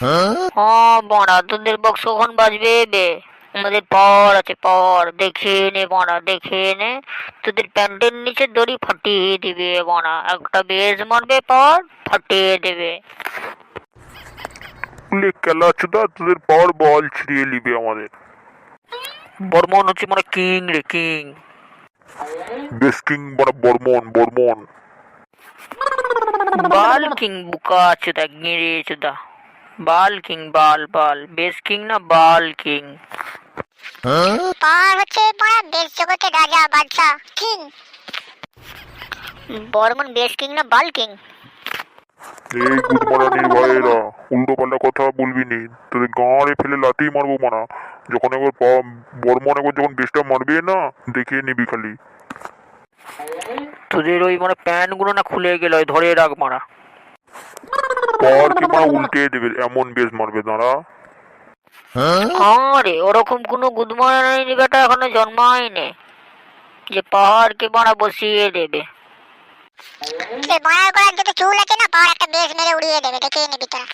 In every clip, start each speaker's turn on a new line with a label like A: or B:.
A: হ্যাঁ বড়া তোদের বক্স কখন বাজবে বে আমাদের পাওয়ার আছে পাওয়ার দেখে নে বড়া দেখে নে তোদের প্যান্টের নিচে দড়ি ফাটিয়ে দিবে বড়া একটা বেশ মারবে পাওয়ার ফাটিয়ে দেবে
B: বলে কেলা চুদা তোদের পাওয়ার বল ছিঁড়িয়ে নিবে আমাদের
A: বর্মন হচ্ছে মানে কিং রে কিং
B: বেশ কিং মানে বর্মন বর্মন
A: বাল কিং বুকা চুদা গিরে চুদা বাল কিং বাল বাল বেশ কিং না বাল কিং
C: পাওয়ার হচ্ছে বড় দেশ জগতের রাজা বাদশা কিং বর্মন বেশ কিং না বাল কিং
B: এই গুদমারানির ভাইয়েরা উল্টো পাল্টা কথা বলবি নি। তোদের গাঁড়ে ফেলে লাতি মারবো মানা যখন একবার বর্মন একবার যখন বেশটা মারবে না দেখে নিবি খালি।
A: তোদের ওই মানে প্যান্টগুলো না খুলে গেল ওই ধরে রাখ মারা।
B: পাওয়ার কি মারা উল্টে দেবে এমন বেশ মারবে দাঁড়া।
A: আরে ওরকম কোনো গুদমারানি বেটা এখনও জন্মায়নি যে পাহাড়কে বাড়া বসিয়ে দেবে।
C: এই বড়ার চুল আছে না পাওয়ার একটা বেশ মেরে উড়িয়ে দেবে দেখে নিবি তোরা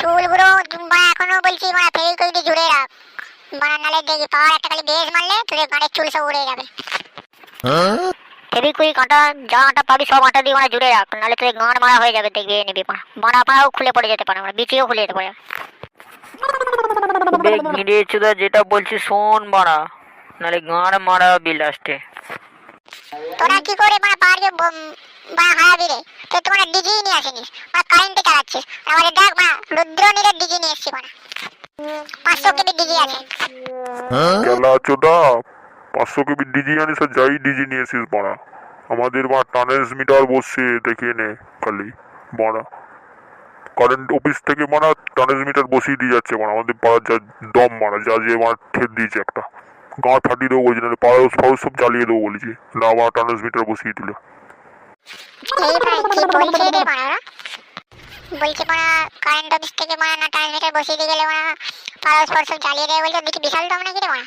C: চুলগুলো মানে এখনও বলছি মানে ফেরি করে জুড়ে রাখ। মানে নালে দেখি পাওয়ার একটা খালি বেশ মারলে তোদের গাড়ির চুল সব উড়ে যাবে।
A: ফেবিকুই কাঁটা যা আটা পাবি সব আটা দিয়ে মানে জুড়ে রাখ। নাহলে তোদের গাঁড় মারা হয়ে যাবে দেখবে নিবি মারা পাড়াও খুলে পড়ে যেতে পারে মানে বিচিও খুলে যেতে পারে। গিরে চুদা যেটা বলছি শোন মারা নাহলে গাঁড় মারা বি লাস্টে।
C: তোরা কি করে মানে পাওয়ারকে মানে হারাবি রে? তো তোমরা ডিজি নিয়ে আসিনিস মানে কারেন্টে চালাচ্ছিস। আর আমাদের দেখ মানে রুদ্র নিলে ডিজি নিয়ে এসছি মানে। পাঁচশো কেবি ডিজি আছে।
B: কেলা চোদা পাঁচশো কেবি ডিজি আনিস আর যাই ডিজি নিয়ে এসিস মারা আমাদের মা ট্রান্সমিটার বসছে, দেখে নে খালি মারা কারেন্ট অফিস থেকে মারা ট্রান্সমিটার বসিয়ে দিয়ে যাচ্ছে মারা আমাদের পাড়ার যা দম মারা যা যে মারা ঠের দিয়েছে একটা। গাঁ ফাটিয়ে দেবো বলছি না পাউস ফাউস সব জ্বালিয়ে দেবো বলেছি। না আমার ট্রান্সমিটার বসিয়ে দিল।
C: বলছে মারা কারেন্ট অফিস থেকে মারা না ট্রান্সমিটার বসিয়ে দিয়ে গেলে মারা পারস পারস জ্বালিয়ে দেবে বলছে। বিশাল দম নাকি রে মারা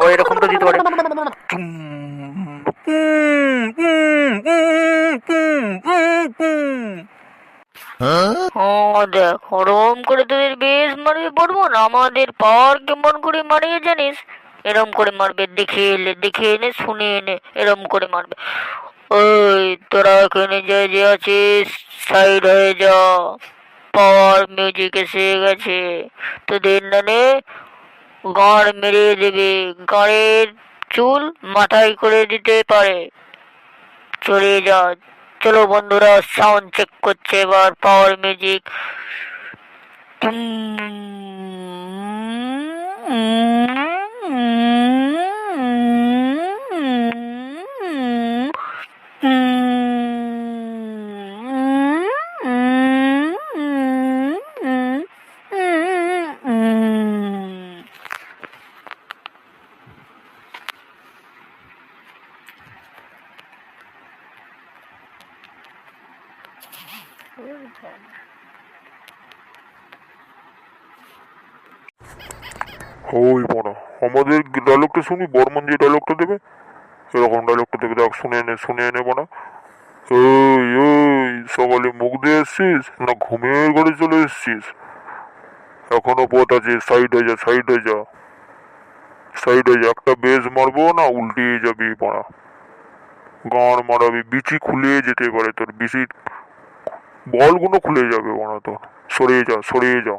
A: ও, এরকম তো দিতে পারে। দেখ ওরম করে তোদের বেশ মারবে পড়ব না, আমাদের পাওয়ার কেমন করে মারিয়ে জানিস? এরম করে মারবে, দেখে এলে, দেখে এনে, শুনে এনে এরম করে মারবে। ওই, তোরা এখানে যে যে আছিস সাইড হয়ে যা। পাওয়ার মিউজিক এসে গেছে। তোদের নানে গাঁড় মেরে দেবে। গাঁড়ের চুল মাথায় করে দিতে পারে। চলে যা। চলো বন্ধুরা সাউন্ড চেক করছে এবার পাওয়ার মিউজিক
B: ওই বড় আমাদের ডায়লগটা শুনি, বর্মন যে ডায়লগটা দেবে, এরকম ডায়লগটা দেবে। দেখ, শুনে এনে শুনে এনে বড় এই এই, সকালে মুখ দিয়ে এসছিস না ঘুমের ঘরে চলে এসছিস? এখনও পথ আছে সাইড হয়ে যা সাইড হয়ে যা। সাইড হয়ে যা, একটা বেজ মারবো না, উল্টিয়ে যাবি পড়া গাঁড় মারাবি, বিচি খুলে যেতে পারে তোর বিচির বলগুলো খুলে যাবে বড় তোর। সরিয়ে যা সরিয়ে যা।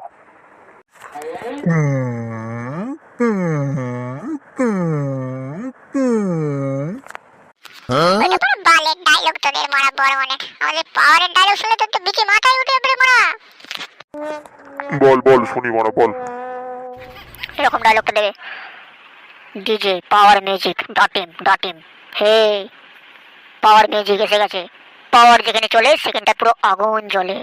C: বালের ডায়লগ তোদের মারা বড় আমাদের পাওয়ারের ডায়লগ শুনে তোর তো বিচে মাথায় উঠে যাবে রে
B: বল বল শুনি বড় বল।
A: এরকম ডায়লগটা দেবে DJ power music dot in dot in hey power music এসে গেছে।
C: পাওয়ার যেখানে চলে সেখানটা পুরো আগুন জ্বলে।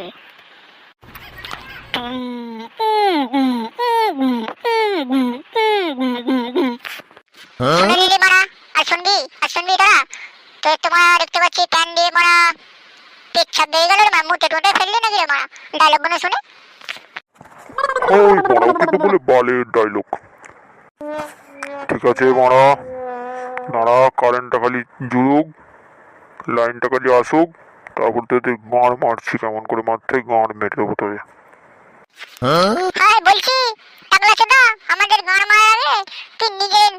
C: শুনে মারা আর শুনবি আর শুনবি তোরা তো তোমার দেখতে পাচ্ছি প্যান দিয়ে মারা পেচ্ছাপ বেরিয়ে গেল মা মুটে টুটে ফেললি নাকি রে মারা ডায়লগগুলো শুনে?
B: ওই বড় কিন্তু বলে বালের ডায়লগ ঠিক আছে মারা দাঁড়া কারেন্টটা খালি জুড়ুক লাইনটা খালি আসুক তারপর তোদের গাঁড় মারছি কেমন করে মারতে গাঁড় মেরে দেবো তোদের
C: হ্যাঁ বলছি টাকলা চোদা আমাদের গান মারা আগে তুই নিজের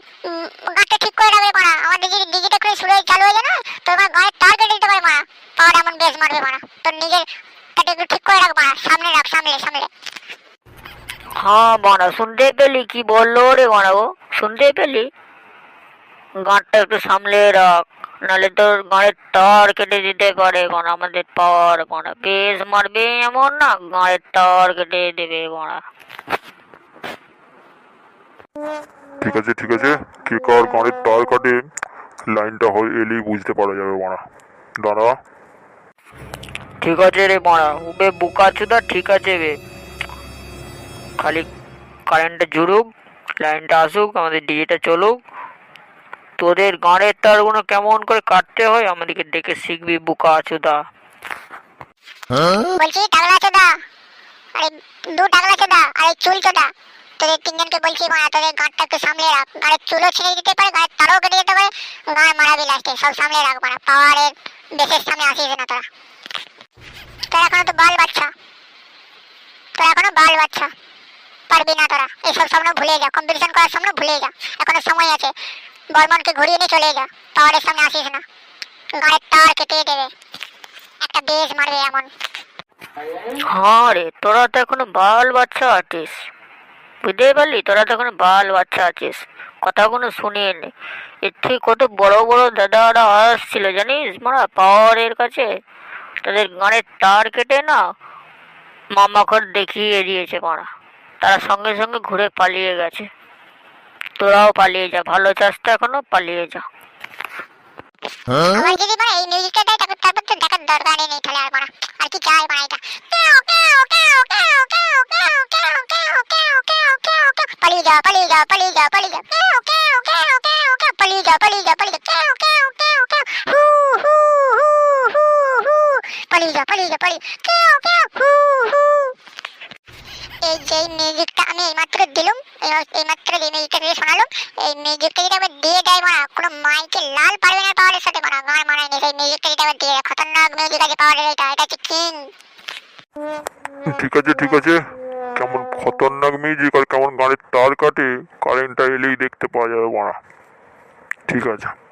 C: গানটা ঠিক করে রাখবে মারা। আমাদের যদি ডিজিটা করে শুরু চালু হয়ে না তো আমার তার দিতে পারে মারা। পাওয়ার এমন বেশ মারবে মারা। তোর নিজের কাটে একটু ঠিক করে রাখ মারা। সামনে রাখ, সামনে সামনে।
A: হ্যাঁ বানা শুনতে পেলি? কি বলল রে ও শুনতে পেলি? গাঁটটা একটু সামলে রাখ। নাহলে তোর গাঁড়ের তার কেটে দিতে পারে বানা। আমাদের পাওয়ার বানা। বেশ মারবে এমন না গাঁড়ের তার কেটে দেবে বানা।
B: ঠিক আছে ঠিক আছে। কে কার গাঁড়ের তার কাটে লাইনটা হয় এলেই বুঝতে পারা যাবে মারা দাঁড়া।
A: ঠিক আছে রে বানা। উবে বুকা চুদা ঠিক আছে বে। খালি কারেন্টটা জুড়ুক লাইনটা আসুক আমাদের ডিজেটা চলুক। তোদের গাঁড়ের তারগুলো কেমন করে কাটতে হয়? আমাদেরকে দেখে শিখবি বুকা চুদা
C: বলছি টাকলা চোদা আরে দু টাকলা চোদা আরে চুল চোদা তোদের তিনজনকে বলছি মারা তোদের গাঁটটা একটু সামলে রাখ। গাড়ির চুলও ছিঁড়ে দিতে পারে গাড়ির তারও কেটে যেতে পারে। গাড় মারাবি লাস্টে সব সামলে রাখ মারা পাওয়ারের বেশের সামনে আসিস না তোরা। তোরা এখনও তো বাল বাচ্চা। তোরা এখনও বাল বাচ্চা। পারবি না তোরা। এইসব স্বপ্ন ভুলে যা কম্পিটিশন করার স্বপ্ন ভুলে যা। এখনও সময় আছে। বর্মনকে ঘুরিয়ে নিয়ে চলে যা পাওয়ারের সামনে আসিস না। গাড়ির তার কেটে দেবে। একটা বেশ মারবে এমন।
A: হ্যাঁ রে, তোরা তো এখনও বাল বাচ্চা আছিস। বুঝতে পারলি? তোরা তো এখনও বাল বাচ্চা আছিস। কথাগুলো শুনিয়ে নে। এর থেকে কত বড় বড় দাদারা আসছিল জানিস? মারা পাওয়ারের কাছে। তাদের গানের তার কেটে না মামাখর দেখিয়ে দিয়েছে মারা। তারা সঙ্গে সঙ্গে ঘুরে পালিয়ে গেছে। তোরাও পালিয়ে যা ভালো চাস তো এখনও পালিয়ে যা
C: আমার যদি মানে এই মিউজিকটা দেয় তারপর তারপর তো দেখার দরকারই নেই তাহলে আর মারা আর কি চাই মারা এটা কেও কেও কেও কেও কেও কেও কেও কেও কেও কেও কেও কেও পালিয়ে যাও পালিয়ে যাও পালিয়ে যাও পালিয়ে যাও কেও কেও কেও কেও কেও পালিয়ে যাও পালিয়ে যাও পালিয়ে যাও কেও কেও কেও কেও হু হু হু হু হু পালিয়ে যাও পালিয়ে যাও পালিয়ে কেও কেও হু হু এই যে মিউজিকটা আমি এইমাত্র দিলুম এই- মাত্র দিয়ে শোনালাম। এই মিউজিকটা যদি আবার দিয়ে দেয় মারা কোনো মাইকে লাল পারবে না পাওয়ারের সাথে মারা আমার মিউজিকটা যদি আবার দিয়ে খতরনাক মিউজিক পাওয়ারের এটা এটা হচ্ছে কিং।
B: ঠিক আছে ঠিক আছে। কেমন খতরনাক মিউজিক আর কেমন গাড়ির তার কাটে কারেন্টটা এলেই দেখতে পাওয়া যাবে মারা। ঠিক আছে।